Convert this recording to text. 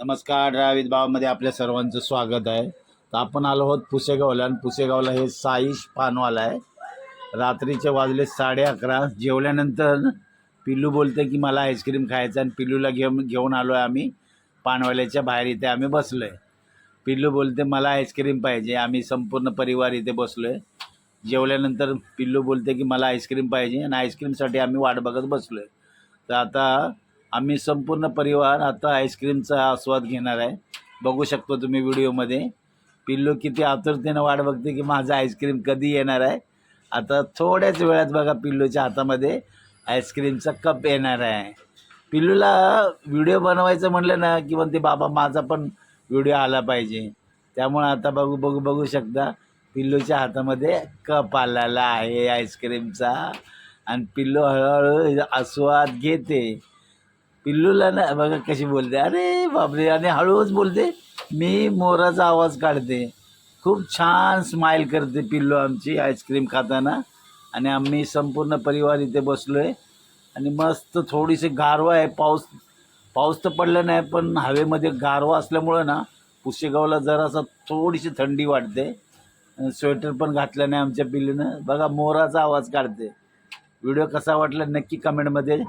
नमस्कार ड्रावित भावामध्ये आपल्या सर्वांचं स्वागत आहे. तर आपण आलो आहोत पुसेगावला आणि पुसेगावला हे साईश पानवाला आहे. रात्रीचे वाजले साडे अकरा. जेवल्यानंतर पिल्लू बोलते की मला आईस्क्रीम खायचं आणि पिल्लूला घेऊन घेऊन आलो आहे आम्ही. पानवाल्याच्या बाहेर इथे आम्ही बसलो आहे पिल्लू बोलते मला आईस्क्रीम पाहिजे. आम्ही संपूर्ण परिवार इथे बसलो आहे जेवल्यानंतर पिल्लू बोलते की मला आईस्क्रीम पाहिजे. आणि आईस्क्रीमसाठी आम्ही वाट बघत बसलो आहे तर आता आम्ही संपूर्ण परिवार आता आईस्क्रीमचा आस्वाद घेणार आहे. बघू शकतो तुम्ही व्हिडिओमध्ये. पिल्लू किती आतुरतेनं वाट बघते की माझं आईस्क्रीम कधी येणार आहे. आता थोड्याच वेळात बघा पिल्लूच्या हातामध्ये आईस्क्रीमचा कप येणार आहे. पिल्लूला व्हिडिओ बनवायचं म्हणलं ना की म्हणते बाबा माझा पण व्हिडिओ आला पाहिजे. त्यामुळे आता बघू बघू बघू शकता पिल्लूच्या हातामध्ये कप आलेला आहे आईस्क्रीमचा. आणि पिल्लू हळूहळू आस्वाद घेते. पिल्लूला ना बघा कशी बोलते. अरे बापरे आणि हळूच बोलते मी मोराचा आवाज काढते. खूप छान स्माईल करते पिल्लू आमची आईस्क्रीम खाताना. आणि आम्ही संपूर्ण परिवार इथे बसलो आहे आणि मस्त थोडीशी गारवा आहे. पाऊस पाऊस तर पडला नाही पण हवेमध्ये गारवा असल्यामुळं ना पुशेगावला जरासा थोडीशी थंडी वाटते. स्वेटर पण घातलं नाही आमच्या पिल्लूनं. बघा मोराचा आवाज काढते. व्हिडिओ कसा वाटला नक्की कमेंटमध्ये